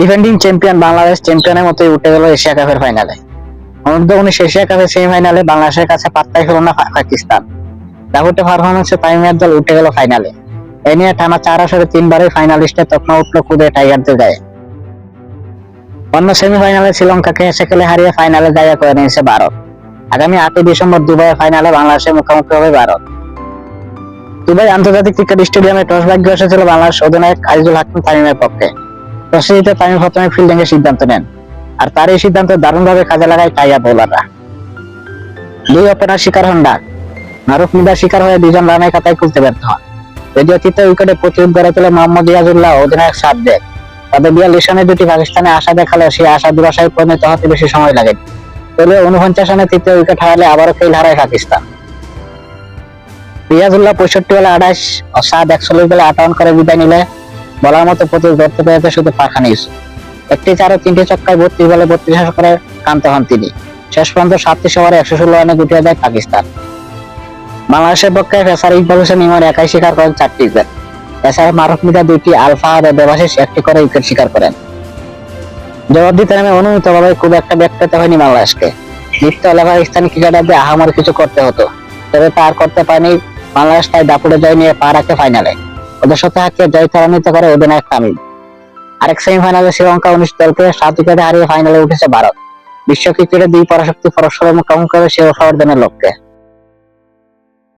Defending champion Bangladesh চ্যাম্পিয়নের মতোই উঠে গেল এশিয়া কাপের ফাইনালে অনূর্ধ্ব উনিশ এশিয়া কাপের সেমিফাইনালে বাংলাদেশের কাছে পাত্তাই হলো না পাকিস্তান। দাপুটে পারফরমেন্সে তামিমের দল উঠে গেল ফাইনালে এ নিয়ে টানা চার আসরে তিনবারের ফাইনালিস্টে তখন উঠল খুদে টাইগারদের গায়ে। অন্য সেমিফাইনালে শ্রীলঙ্কাকে হেসে খেলে হারিয়ে ফাইনালে জায়গা করে নিয়েছে ভারত। আগামী আটই ডিসেম্বর দুবাইয়ে ফাইনালে বাংলাদেশের মুখোমুখি হবে ভারত। দুবাই আন্তর্জাতিক ক্রিকেট স্টেডিয়ামে টস ভাগ্য এসেছিল বাংলাদেশ অধিনায়ক আজিজুল হাকিম তামিমের পক্ষে। টসে তামিম প্রথমে ফিল্ডিং এর সিদ্ধান্ত নেন, আর তার এই সিদ্ধান্ত দারুণভাবে কাজে লাগায় টাইগার বোলাররা। দুই ওপেনার শিকার হন ডাক। মারুফ মিদার শিকার হয়ে দুজন রানের খাতায় খুলতে ব্যর্থ হন। যদিও তৃতীয় উইকেটে প্রতিরোধ গড়ে তোলে মোহাম্মদ ইয়াজুল্লাহ অধিনায়ক সাত দেন তবে বিয়াল্লিশ রানে দুটি পাকিস্তানে আশা দেখালেও সেই আশা দুরাশায় পরিণত হতে বেশি সময় লাগে তবে উনপঞ্চাশ রানে তৃতীয় উইকেট হারালে আবারও ফেল হারায় পাকিস্তান। রিয়াজুল্লাহ পঁয়ষট্টি বলে আঠাশ ও সাত একচল্লিশ বলে আট রান করে বিদায় নিলে বলার মতো প্রতি ধরতে পেরেছে শুধু ফারহান ইউসুফ একটি চারে তিনটি ছক্কায় বত্রিশ বলে বত্রিশ করে ক্রান্ত হন তিনি। শেষ পর্যন্ত সাতত্রিশ ওভারে একশো ষোলো রানে গুটিয়ে দেয় পাকিস্তান। বাংলাদেশের পক্ষে ফেসার ইকবাল হোসেন ইমন একাই শিকার করেন চারটি উইকেট। এছাড়া মারুফ মিদা দুইটি, আলফা আর দেবাশিস একটি করে উইকেট শিকার করেন। জবাব দিতে নামে অনুমিত ভাবে খুব একটা ব্যাট পেতে হয়নি বাংলাদেশকে। নিত্য হলে পাকিস্তানি ক্রিকেটারদের আহামরি কিছু করতে হতো। তবে তা আর করতে পারেনি বাংলাদেশ, তাই দাপুড়ে জয় নিয়ে পা রাখে ফাইনালে। ওদের সাথে হাঁকিয়ে জয় ত্বরান্বিত করে অধিনায়ক তামিম আরেক সেমিফাইনালে শ্রীলঙ্কা উনিশ দলকে সাত উইকেটে হারিয়ে ফাইনালে উঠেছে ভারত। বিশ্ব ক্রিকেটে দুই পরাশক্তি পরস্পরের মুখোমুখি হবে সে দিনের লক্ষ্যে